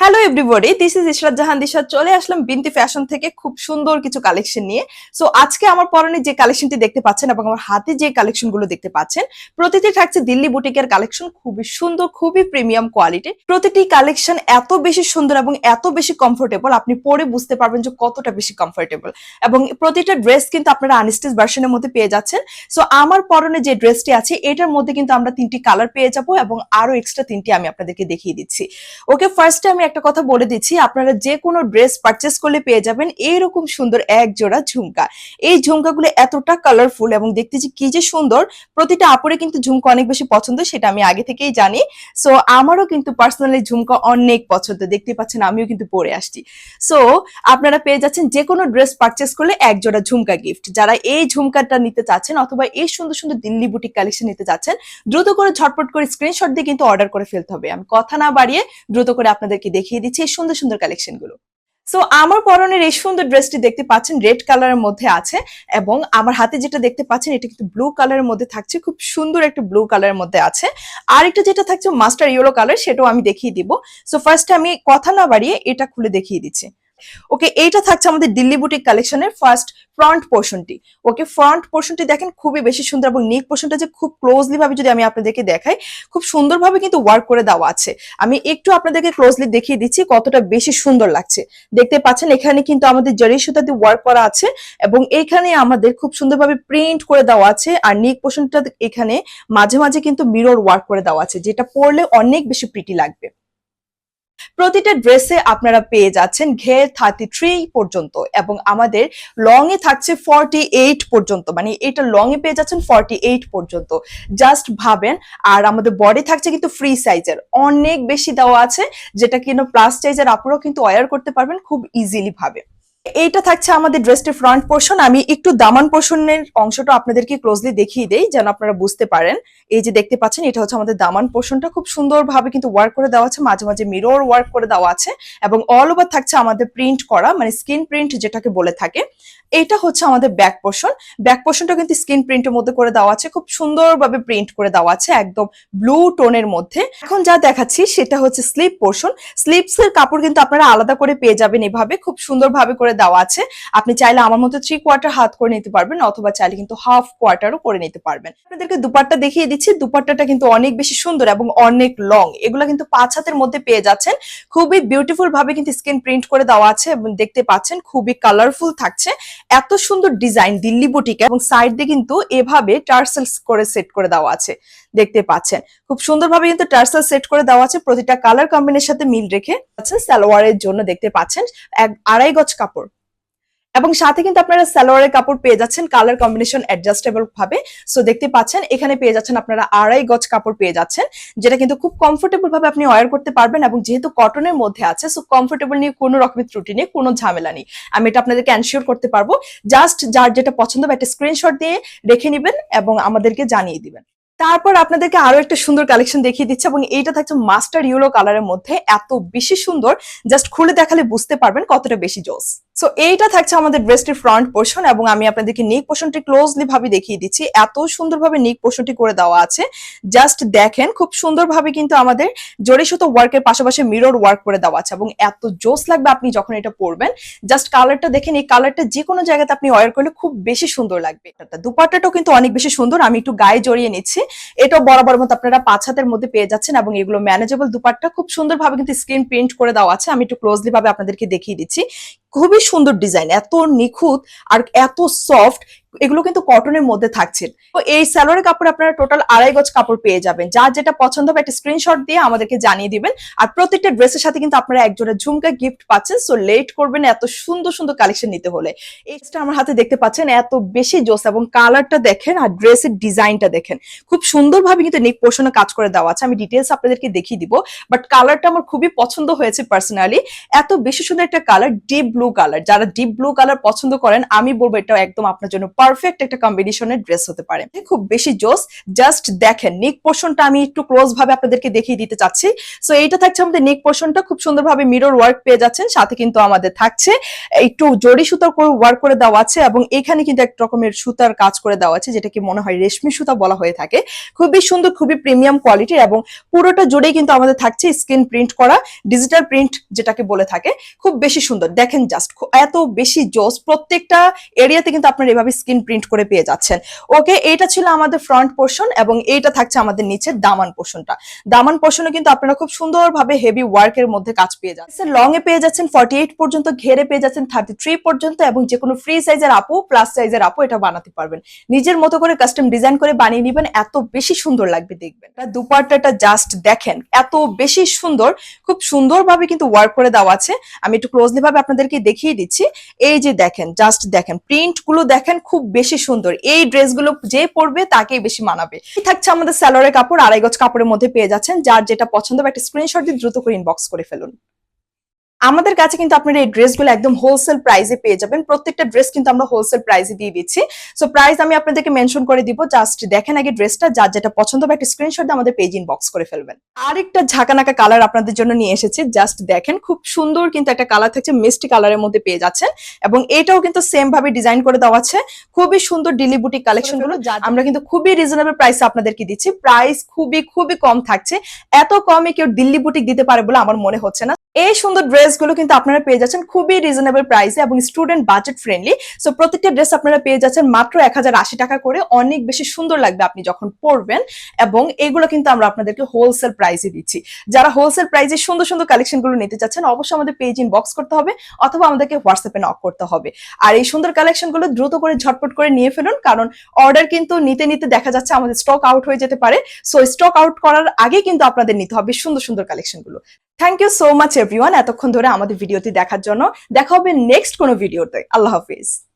Hello everybody this is Ishrat Jahan Disha চলে আসলাম বিনতি ফ্যাশন থেকে খুব সুন্দর কিছু কালেকশন নিয়ে। সো আজকে আমার পরনে যে কালেকশনটি দেখতে পাচ্ছেন এবং আমার হাতে যে কালেকশনগুলো দেখতে পাচ্ছেন, প্রতিটি থাকছে দিল্লি বুটিকের কালেকশন খুবই সুন্দর, খুবই প্রিমিয়াম কোয়ালিটি প্রতিটি কালেকশন এত বেশি সুন্দর এবং এত বেশি কমফোর্টেবল আপনি পরে বুঝতে পারবেন যে কতটা বেশি কমফোর্টেবল এবং প্রতিটা ড্রেস কিন্তু আপনারা আনস্টিচ ভার্সনের মধ্যে পেয়ে যাচ্ছেন। সো আমার পরনে যে ড্রেসটি আছে, এটার মধ্যে কিন্তু আমরা তিনটি কালার পেয়ে যাব এবং আরও এক্সট্রা তিনটি আমি আপনাদেরকে দেখিয়ে দিচ্ছি। ওকে ফার্স্টে আমি একটা কথা বলে দিচ্ছি, আপনারা যে কোনো ড্রেস পারচেস করলে পেয়ে যাবেন এইরকম সুন্দর এক জোড়া ঝুমকা। এই ঝুমকাগুলো এতটা কালারফুল এবং দেখতে যে কি যে সুন্দর, প্রতিটা আপুরে কিন্তু ঝুমকা অনেক বেশি পছন্দ, সেটা আমি আগে থেকেই জানি। সো আমারও কিন্তু পার্সোনালি ঝুমকা অনেক পছন্দ, দেখতে পাচ্ছেন আমিও কিন্তু পরে আসছি। সো আপনারা পেয়ে যাচ্ছেন যে কোনো ড্রেস পারচেস করলে এক জোড়া ঝুমকা গিফট যারা এই ঝুমকাটা নিতে চাচ্ছেন অথবা এই সুন্দর সুন্দর দিল্লি বুটিক কালেকশন নিতে চাচ্ছেন, দ্রুত করে ঝটপট করে স্ক্রিনশট দিয়ে কিন্তু অর্ডার করে ফেলতে হবে। আমি কথা না বাড়িয়ে দ্রুত করে আপনাদেরকে দেখিয়ে দিচ্ছি এই সুন্দর সুন্দর কালেকশনগুলো। সো আমার পরনের এই সুন্দর ড্রেসটি দেখতে পাচ্ছেন রেড কালারের মধ্যে আছে এবং আমার হাতে যেটা দেখতে পাচ্ছেন, এটা কিন্তু ব্লু কালারের মধ্যে থাকছে, খুব সুন্দর একটা ব্লু কালারের মধ্যে আছে। আর একটা যেটা থাকছে মাস্টার ইয়েলো কালার সেটাও আমি দেখিয়ে দিব। সো ফার্স্টে আমি কথা না বাড়িয়ে এটা খুলে দেখিয়ে দিচ্ছি। ওকে এইটা থাকছে আমাদের দিল্লি বুটিক কালেকশনের ফার্স্ট ফ্রন্ট পোর্শনটি ওকে ফ্রন্ট পোর্শনটি দেখেন খুবই বেশি সুন্দর এবং নেক পোর্শনটা যে খুব ক্লোজলি ভাবে যদি আমি আপনাদেরকে দেখাই, খুব সুন্দরভাবে কিন্তু ওয়ার্ক করে দেওয়া আছে। আমি একটু আপনাদেরকে ক্লোজলি দেখিয়ে দিচ্ছি কতটা বেশি সুন্দর লাগছে। দেখতে পাচ্ছেন এখানে কিন্তু আমাদের জরি সুতা দিয়ে ওয়ার্ক করা আছে এবং এখানে আমাদের খুব সুন্দরভাবে প্রিন্ট করে দেওয়া আছে আর নেক পোর্শনটা এখানে মাঝে মাঝে কিন্তু মিরর ওয়ার্ক করে দেওয়া আছে, যেটা পরলে অনেক বেশি প্রিটি লাগবে। প্রতিটা ড্রেসে আপনারা পেয়ে যাচ্ছেন ঘের থার্টি থ্রি পর্যন্ত এবং আমাদের লং এ থাকছে ফর্টি এইট পর্যন্ত মানে এটা লং এ পেয়ে যাচ্ছেন ফর্টি এইট পর্যন্ত। জাস্ট ভাবেন, আর আমাদের বডি থাকছে কিন্তু ফ্রি সাইজের অনেক বেশি দেওয়া আছে, যেটা কিন্তু প্লাস সাইজের আপনারাও কিন্তু ওয়ার করতে পারবেন, খুব ইজিলি ভাবে। এইটা থাকছে আমাদের ড্রেসটির ফ্রন্ট পোর্শন আমি একটু দামান পোর্শনের অংশটা আপনাদেরকে ক্লোজলি দেখিয়ে দেই যেন আপনারা বুঝতে পারেন। এই যে দেখতে পাচ্ছেন, এটা হচ্ছে আমাদের দামান পোর্শনটা খুব সুন্দরভাবে কিন্তু ওয়ার্ক করে দেওয়া আছে। মাঝে মাঝে মিরর ওয়ার্ক করে দেওয়া আছে এবং অল ওভার থাকছে আমাদের প্রিন্ট করা মানে স্কিন প্রিন্ট যেটাকে বলে থাকে। এটা হচ্ছে আমাদের ব্যাক পোর্শন ব্যাক পোর্শনটা কিন্তু স্কিন প্রিন্টের মধ্যে করে দেওয়া আছে। খুব সুন্দরভাবে প্রিন্ট করে দেওয়া আছে একদম ব্লু টোনের মধ্যে। এখন যা দেখাচ্ছি সেটা হচ্ছে স্লিপ পোর্শন স্লিপস এর কাপড় কিন্তু আপনারা আলাদা করে পেয়ে যাবেন এভাবে। খুব সুন্দরভাবে করে দেওয়া আছে। আপনি চাইলে আমার মতো থ্রি কোয়ার্টার হাত করে নিতে পারবেন অথবা চাইলে কিন্তু হাফ কোয়ার্টারও করে নিতে পারবেন। আপনাদেরকে দুপাট্টা দেখিয়ে দিচ্ছি। দুপাট্টাটা কিন্তু অনেক বেশি সুন্দর এবং অনেক লং এগুলো কিন্তু পাঁচ হাতের মধ্যে পেয়ে যাচ্ছেন। খুবই বিউটিফুল ভাবে কিন্তু স্কিন প্রিন্ট করে দেওয়া আছে এবং দেখতে পাচ্ছেন খুবই কালারফুল থাকছে। এত সুন্দর ডিজাইন দিল্লি বুটিকে এবং সাইড দিয়ে কিন্তু এভাবে টার্সেলস করে সেট করে দেওয়া আছে। দেখতে পাচ্ছেন। খুব সুন্দরভাবে কিন্তু টার্সেল সেট করে দেওয়া আছে। প্রতিটা কালার কম্বিনের সাথে মিল রেখে আচ্ছা সালোয়ারের জন্য দেখতে পাচ্ছেন এক আড়াই গজ কাপড়। এবং সাথে কিন্তু আপনারা সালোয়ারের কাপড় পেয়ে যাচ্ছেন কালার কম্বিনেশন অ্যাডজাস্টেবল ভাবে। সো দেখতে পাচ্ছেন, এখানে পেয়ে যাচ্ছেন আপনারা আড়াই গজ কাপড় পেয়ে যাচ্ছেন, যেটা কিন্তু খুব কমফোর্টেবল ভাবে আপনি ওয়ার করতে পারবেন এবং যেহেতু কটনের মধ্যে আছে সো কমফোর্টেবল নিয়ে কোনো রকমের ত্রুটি নেই, কোনো ঝামেলা নেই। আমি এটা আপনাদেরকে এনশিওর করতে পারব। জাস্ট যার যেটা পছন্দ হবে, একটা স্ক্রিনশট দিয়ে রেখে নেবেন এবং আমাদেরকে জানিয়ে দিবেন। তারপর আপনাদেরকে আরও একটা সুন্দর কালেকশন দেখিয়ে দিচ্ছে এবং এইটা থাকছে মাস্টার ইউলো কালারের মধ্যে। এত বেশি সুন্দর জাস্ট খুলে দেখালে বুঝতে পারবেন কতটা বেশি জোস। সো এইটা থাকছে আমাদের ড্রেসটির ফ্রন্ট পোর্শন এবং আমি আপনাদেরকে নিক পোর্শনটি ক্লোজলি ভাবে দেখিয়ে দিচ্ছি। এত সুন্দরভাবে নিক পোর্শনটি করে দেওয়া আছে। জাস্ট দেখেন, খুব সুন্দরভাবে কিন্তু আমাদের জড়ি সুতো ওয়ার্কের পাশাপাশি মিরর ওয়ার্ক করে দেওয়া আছে এবং এত জোস লাগবে আপনি যখন এটা পরবেন জাস্ট কালারটা দেখেন এই কালারটা যে কোনো জায়গাতে আপনি ওয়ার করলে খুব বেশি সুন্দর লাগবে। এটা দুপাট্টাটাও কিন্তু অনেক বেশি সুন্দর। আমি একটু গায়ে জড়িয়ে নিচ্ছি। এটাও বরাবর মতো আপনারা পাঁচ হাতের মধ্যে পেয়ে যাচ্ছেন এবং এগুলো ম্যানেজেবল দুপাট্টা। খুব সুন্দরভাবে কিন্তু স্ক্রিন প্রিন্ট করে দেওয়া আছে। আমি একটু ক্লোজলি ভাবে আপনাদেরকে দেখিয়ে দিচ্ছি। খুবই সুন্দর ডিজাইন এত নিখুঁত আর এত সফট এগুলো কিন্তু কটনের মধ্যে থাকছে। তো এই স্যালোয়ারের কাপড় আপনারা টোটাল আড়াই গজ কাপড় পেয়ে যাবেন। যার যেটা পছন্দ হবে একটা স্ক্রিনশট দিয়ে আমাদেরকে জানিয়ে দিবেন। আর প্রত্যেকটা ড্রেসের সাথে কিন্তু আপনারা একজোড়া ঝুমকা গিফট পাচ্ছেন। সো লেট করবেন এত সুন্দর সুন্দর কালেকশন নিতে হলে। এইটা আমার হাতে দেখতে পাচ্ছেন এত বেশি জোস এবং কালারটা দেখেন আর ড্রেসের ডিজাইনটা দেখেন। খুব সুন্দরভাবে কিন্তু নেক পোর্শনে কাজ করে দেওয়া আছে। আমি ডিটেলস আপনাদেরকে দেখিয়ে দিব। বাট কালারটা আমার খুবই পছন্দ হয়েছে পার্সোনালি এত বেশি সুন্দর একটা কালার ডিপ ব্লু কালার যারা ডিপ ব্লু কালার পছন্দ করেন, আমি বলব এটা একদম আপনার জন্য পারফেক্ট একটা কম্বিনেশনের ড্রেস হতে পারে। খুব বেশি জোস জাস্ট দেখেন নেক পোর্শনটা আমি একটু ক্লোজ ভাবে আপনাদেরকে দেখিয়ে দিতে চাচ্ছি। সো এইটা থাকছে আমাদের নেক পোর্শনটা খুব সুন্দরভাবে মিরর ওয়ার্ক পেয়ে যাচ্ছেন, সাথে কিন্তু আমাদের থাকছে, একটু জড়ি সুতার ওয়ার্ক করে দেওয়া আছে এবং এখানে কিন্তু এক রকমের সুতার কাজ করে দেওয়া আছে, যেটাকে মনে হয় রেশমি সুতা বলা হয়ে থাকে। খুবই সুন্দর, খুবই প্রিমিয়াম কোয়ালিটির এবং পুরোটা জুড়েই কিন্তু আমাদের থাকছে স্ক্রিন প্রিন্ট করা ডিজিটাল প্রিন্ট যেটাকে বলে থাকে। খুব বেশি সুন্দর, দেখেন জাস্ট এত বেশি জোস, প্রত্যেকটা এরিয়াতে কিন্তু আপনার এভাবে স্ক্রিন প্রিন্ট করে পেয়ে যাচ্ছেন। ওকে এটা ছিল আমাদের ফ্রন্ট পোর্শন এবং এইটা থাকছে আমাদের নিচে দামান পোর্শনটা দামান পোর্শনে কিন্তু আপনারা খুব সুন্দরভাবে হেভি ওয়ার্কের মধ্যে কাজ পেয়ে যাচ্ছেন। লং এ পেয়ে যাচ্ছেন ফর্টি এইট পর্যন্ত, ঘেরে পেয়ে যাচ্ছেন থার্টি থ্রি পর্যন্ত এবং যে কোনো ফ্রি সাইজের আপু প্লাস সাইজের আপু এটা বানাতে পারবেন। নিজের মতো করে কাস্টম ডিজাইন করে বানিয়ে নিবেন, এত বেশি সুন্দর লাগবে দেখবেন। দুপাট্টাটা জাস্ট দেখেন, এত বেশি সুন্দর, খুব সুন্দরভাবে কিন্তু ওয়ার্ক করে দেওয়া আছে। আমি একটু ক্লোজলি ভাবে আপনাদেরকে দেখিয়ে দিচ্ছি। এই যে দেখেন জাস্ট দেখেন প্রিন্টগুলো দেখেন, খুব বেশি সুন্দর। এই ড্রেসগুলো যে পরবে তাকেই বেশি মানাবে। থাকছে আমাদের স্যালোয়ারের কাপড়, আড়াই গজ কাপড়ের মধ্যে পেয়ে যাচ্ছেন। যার যেটা পছন্দ হবে একটা স্ক্রিনশট দিয়ে দ্রুত করে ইনবক্স করে ফেলুন। আমাদের কাছে কিন্তু আপনারা এই ড্রেসগুলো একদম হোলসেল প্রাইসে পেয়ে যাবেন। প্রত্যেকটা ড্রেস কিন্তু আমরা হোলসেল প্রাইসে দিয়ে দিচ্ছি। সো প্রাইস আমি আপনাদেরকে মেনশন করে দিব। জাস্ট দেখেন আগে ড্রেসটা যার যেটা পছন্দ হবে একটা স্ক্রিনশট দিয়ে আমাদের পেজ ইনবক্স করে ফেলবেন। আরেকটা ঝাঁকানাকা কালার আপনাদের জন্য নিয়ে এসেছি। জাস্ট দেখেন খুব সুন্দর কিন্তু একটা কালার থাকছে মিষ্টি কালারের মধ্যে পেয়ে যাচ্ছেন। এবং এটাও কিন্তু সেম ভাবে ডিজাইন করে দেওয়া আছে। খুবই সুন্দর ডিলি বুটিক কালেকশনগুলো। আমরা কিন্তু খুবই রিজনেবল প্রাইসে আপনাদেরকে দিচ্ছি। প্রাইস খুবই খুবই কম থাকছে। এত কমে কেউ দিল্লি বুটিক দিতে পারে বলে আমার মনে হচ্ছে না। এই সুন্দর ড্রেসগুলো কিন্তু আপনারা পেয়ে যাচ্ছেন খুবই রিজনেবল প্রাইসে এবং স্টুডেন্ট বাজেট ফ্রেন্ডলি সো প্রত্যেকটা ড্রেস আপনারা পেয়ে যাচ্ছেন মাত্র এক হাজার আশি টাকা করে। অনেক বেশি সুন্দর লাগবে আপনি যখন পরবেন এবং এগুলো কিন্তু আমরা আপনাদেরকে হোলসেল প্রাইসে দিচ্ছি। যারা হোলসেল প্রাইসে সুন্দর সুন্দর কালেকশনগুলো নিতে চাচ্ছেন, অবশ্যই আমাদের পেজ ইনবক্স করতে হবে অথবা আমাদেরকে হোয়াটসঅ্যাপে নক করতে হবে। আর এই সুন্দর কালেকশনগুলো দ্রুত করে, ঝটপট করে নিয়ে ফেলুন, কারণ অর্ডার কিন্তু নিতে নিতে দেখা যাচ্ছে আমাদের স্টক আউট হয়ে যেতে পারে। সো স্টক আউট করার আগে কিন্তু আপনাদের নিতে হবে সুন্দর সুন্দর কালেকশনগুলো thank you so much everyone এতক্ষণ ধরে আমাদের ভিডিওটি দেখার জন্য। দেখা হবে নেক্সট কোনো ভিডিওতে। আল্লাহ হাফিজ।